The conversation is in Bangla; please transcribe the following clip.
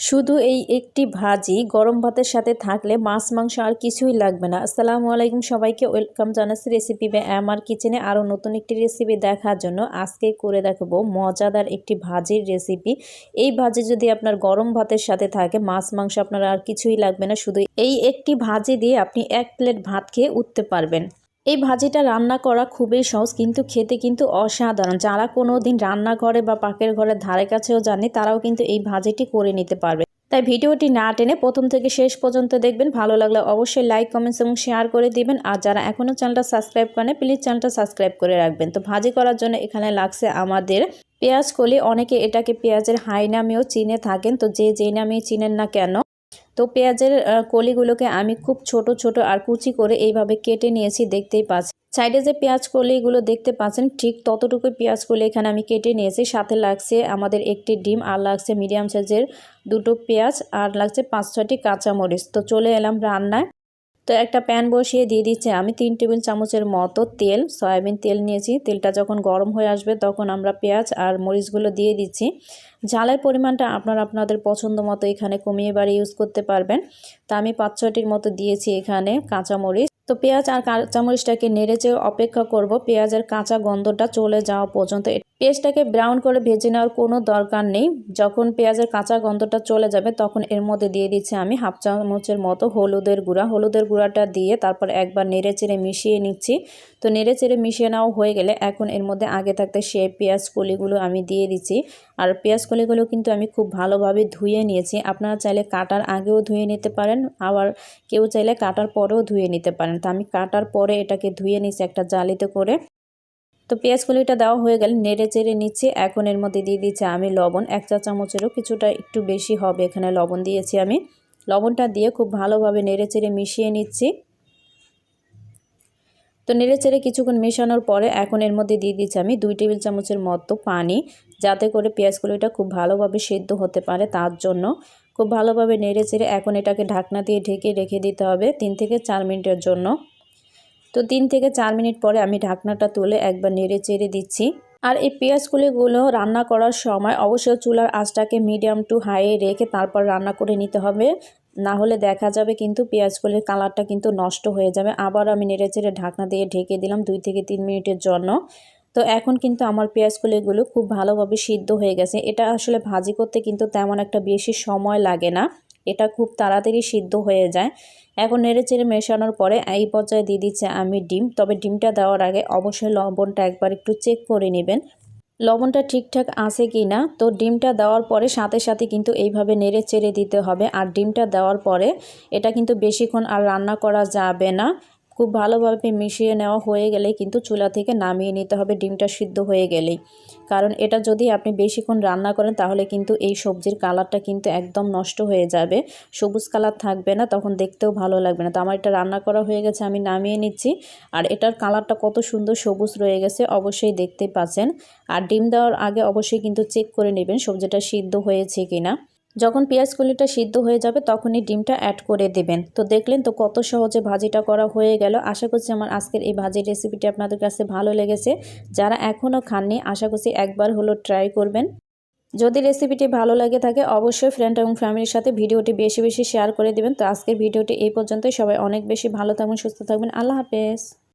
শুধু এই একটি ভাজি, গরম ভাতের সাথে থাকলে মাছ, মাংস আর কিছুই লাগবে না। আসসালামু আলাইকুম সবাইকে, ওয়েলকাম জানাচ্ছি রেসিপি বা আমার কিচেনে আরও নতুন একটি রেসিপি দেখার জন্য। আজকে করে দেখাবো মজাদার একটি ভাজির রেসিপি। এই ভাজি যদি আপনার গরম ভাতের সাথে থাকে, মাছ, মাংস আপনার আর কিছুই লাগবে না, শুধু এই একটি ভাজি দিয়ে আপনি এক প্লেট ভাত খেয়ে উঠতে পারবেন। এই ভাজিটা রান্না করা খুবই সহজ, কিন্তু খেতে কিন্তু অসাধারণ। যারা কোনো দিন রান্নাঘরে বা পাকের ঘরের ধারে কাছেও জানে তারাও কিন্তু এই ভাজিটি করে নিতে পারবে। তাই ভিডিওটি না টেনে প্রথম থেকে শেষ পর্যন্ত দেখবেন। ভালো লাগলে অবশ্যই লাইক কমেন্টস এবং শেয়ার করে দিবেন। আর যারা এখনও চ্যানেলটা সাবস্ক্রাইব করেন প্লিজ চ্যানেলটা সাবস্ক্রাইব করে রাখবেন। তো ভাজি করার জন্য এখানে লাগছে আমাদের পেঁয়াজ কলি। অনেকে এটাকে পেঁয়াজের হাই নামেও চিনে থাকেন। তো যে যেই নামেই চিনেন না কেন তো পেঁয়াজের কলিগুলোকে আমি খুব ছোট ছোট আর কুচি করে এইভাবে কেটে নিয়েছি, দেখতেই পাচ্ছি সাইডে যে পেঁয়াজ কলিগুলো দেখতে পাচ্ছেন, ঠিক ততটুকু পেঁয়াজ কলি এখানে আমি কেটে নিয়েছি। সাথে লাগছে আমাদের একটি ডিম আর লাগছে মিডিয়াম সাইজের দুটো পেঁয়াজ আর লাগছে পাঁচ ছয়টি কাঁচামরিচ। তো চলে এলাম রান্নায়। তো একটা প্যান বসিয়ে দিয়ে দিচ্ছি। আমি তিন টেবিল চামচের মতো তেল, সয়াবিন তেল নিয়েছি। তেলটা যখন গরম হয়ে আসবে তখন আমরা পেঁয়াজ আর মরিচগুলো দিয়ে দিচ্ছি। ঝালের পরিমাণটা আপনারা আপনাদের পছন্দ মতো এখানে কমিয়ে বাড়ি ইউজ করতে পারবেন। তা আমি পাঁচ ছয়টির মতো দিয়েছি এখানে কাঁচামরিচ তো পেঁয়াজ আর কাঁচামরিচটাকে নেড়ে নেড়েচে অপেক্ষা করব। পেঁয়াজের কাঁচা গন্ধটা চলে যাওয়া পর্যন্ত পেঁয়াজটাকে ব্রাউন করে ভেজে নেওয়ার কোনো দরকার নেই। যখন পেঁয়াজের কাঁচা গন্ধটা চলে যাবে, তখন এর মধ্যে দিয়ে দিচ্ছি আমি হাফ চামচের মতো হলুদের গুঁড়া। হলুদের গুঁড়াটা দিয়ে তারপর একবার নেড়ে চেড়ে মিশিয়ে নিচ্ছি। তো নেড়ে চেড়ে মিশিয়ে নেওয়া হয়ে গেলে এখন এর মধ্যে আগে থাকতে সে পেঁয়াজ কলিগুলো আমি দিয়ে দিচ্ছি। আর পেঁয়াজ কলিগুলো কিন্তু আমি খুব ভালোভাবে ধুয়ে নিয়েছি। আপনারা চাইলে কাটার আগেও ধুয়ে নিতে পারেন, আবার কেউ চাইলে কাটার পরেও ধুয়ে নিতে পারেন। তো আমি কাটার পরে এটাকে ধুয়ে নিচ্ছি একটা জালিতে করে। তো পেঁয়াজ কলিটা দেওয়া হয়ে গেলে নেড়ে চেড়ে নিচ্ছি। এখন এর মধ্যে দিয়ে দিচ্ছি আমি লবণ। এক চা চামচেরও কিছুটা একটু বেশি হবে এখানে লবণ দিয়েছি আমি। লবণটা দিয়ে খুব ভালোভাবে নেড়ে চেড়ে মিশিয়ে নিচ্ছি। তো নেড়ে চেড়ে কিছুক্ষণ মেশানোর পরে এখন এর মধ্যে দিয়ে দিচ্ছি আমি দুই টেবিল চামচের মতো পানি, যাতে করে পেঁয়াজ কলিটা খুব ভালোভাবে সেদ্ধ হতে পারে তার জন্য। খুব ভালোভাবে নেড়ে চেড়ে এখন এটাকে ঢাকনা দিয়ে ঢেকে রেখে দিতে হবে তিন থেকে চার মিনিটের জন্য। তো তিন থেকে চার মিনিট পরে আমি ঢাকনাটা তুলে একবার নেড়ে চেড়ে দিচ্ছি। আর এই পেঁয়াজগুলিগুলো রান্না করার সময় অবশ্যই চুলার আঁচটাকে মিডিয়াম টু হাইয়ে রেখে তারপর রান্না করে নিতে হবে। না হলে দেখা যাবে কিন্তু পেঁয়াজগুলির কালারটা কিন্তু নষ্ট হয়ে যাবে। আবার আমি নেড়ে চেড়ে ঢাকনা দিয়ে ঢেকে দিলাম দুই থেকে তিন মিনিটের জন্য। তো এখন কিন্তু আমার পেঁয়াজগুলিগুলো খুব ভালোভাবে সিদ্ধ হয়ে গেছে। এটা আসলে ভাজি করতে কিন্তু তেমন একটা বেশি সময় লাগে না। এটা খুব তাড়াতাড়ি সিদ্ধ হয়ে যায়। এখন নেড়ে চেড়ে মেশানোর পরে এই পর্যায়ে দিয়ে দিচ্ছে আমি ডিম। তবে ডিমটা দেওয়ার আগে অবশ্যই লবণটা একবার একটু চেক করে নেবেন। লবণটা ঠিকঠাক আছে কি না? তো ডিমটা দেওয়ার পরে সাথে সাথে কিন্তু এইভাবে নেড়ে চেড়ে দিতে হবে। আর ডিমটা দেওয়ার পরে এটা কিন্তু বেশিক্ষণ আর রান্না করা যাবে না। খুব ভালোভাবে মিশিয়ে নেওয়া হয়ে গেলে কিন্তু চুলা থেকে নামিয়ে নিতে হবে, ডিমটা সিদ্ধ হয়ে গেলেই। কারণ এটা যদি আপনি বেশিক্ষণ রান্না করেন তাহলে কিন্তু এই সবজির কালারটা কিন্তু একদম নষ্ট হয়ে যাবে। সবুজ কালার থাকবে না, তখন দেখতেও ভালো লাগবে না। তো আমার এটা রান্না করা হয়ে গেছে, আমি নামিয়ে নিচ্ছি। আর এটার কালারটা কত সুন্দর সবুজ রয়ে গেছে, অবশ্যই দেখতে পাচ্ছেন। আর ডিম দেওয়ার আগে অবশ্যই কিন্তু চেক করে নেবেন সবজিটা সিদ্ধ হয়েছে কিনা। যখন পেঁয়াজ কলিটা সিদ্ধ হয়ে যাবে, তখনই ডিমটা অ্যাড করে দেবেন। তো দেখলেন তো কত সহজে ভাজিটা করা হয়ে গেল। আশা করছি আমার আজকের এই ভাজির রেসিপিটি আপনাদের কাছে ভালো লেগেছে। যারা এখনও খাননি, আশা করছি একবার হলো ট্রাই করবেন। যদি রেসিপিটি ভালো লাগে থাকে, অবশ্যই ফ্রেন্ড এবং ফ্যামিলির সাথে ভিডিওটি বেশি বেশি শেয়ার করে দিবেন। তো আজকের ভিডিওটি এই পর্যন্তই। সবাই অনেক বেশি ভালো থাকবেন সুস্থ থাকবেন আল্লাহ হাফেজ।